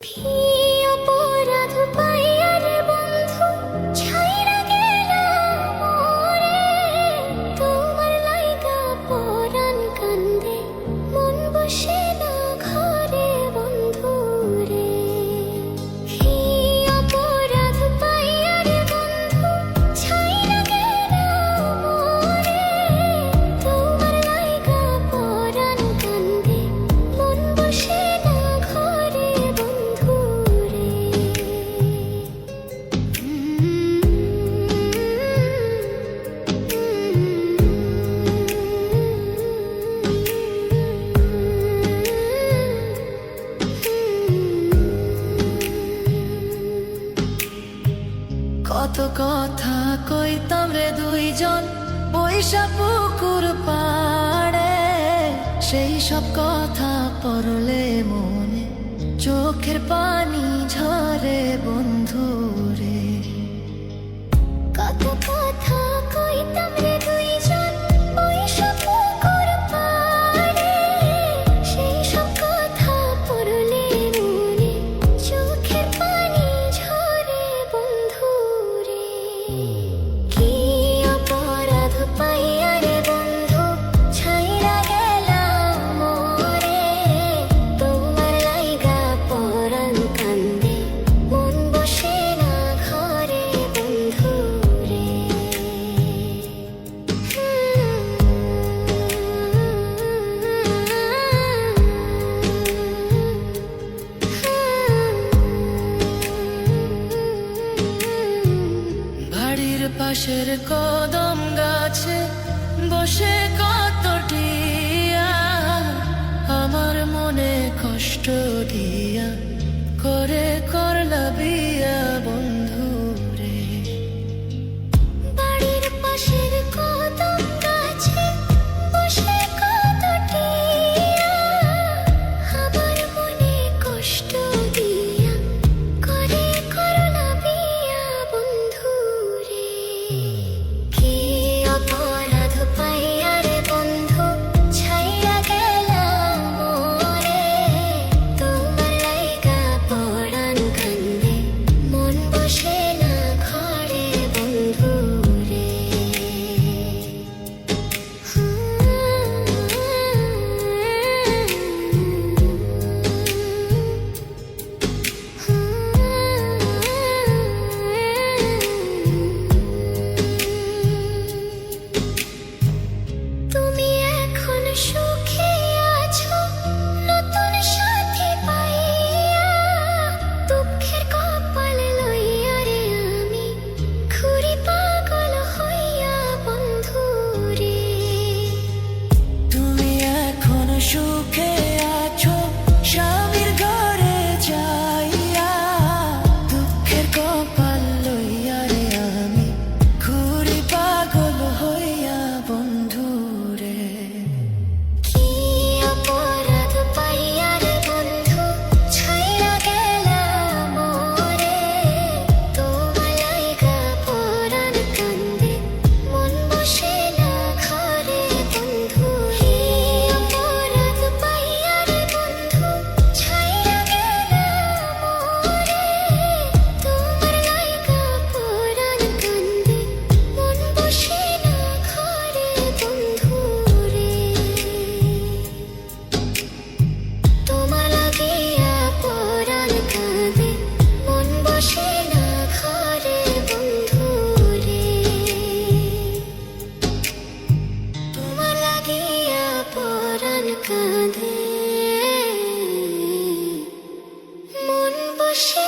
皮 কথা কইতাম রে দুইজন? বৈশা পুকুর পাড়ে সেই সব কথা পর পাশের কদম গাছে বসে কতটি কাঁদে। মন বসে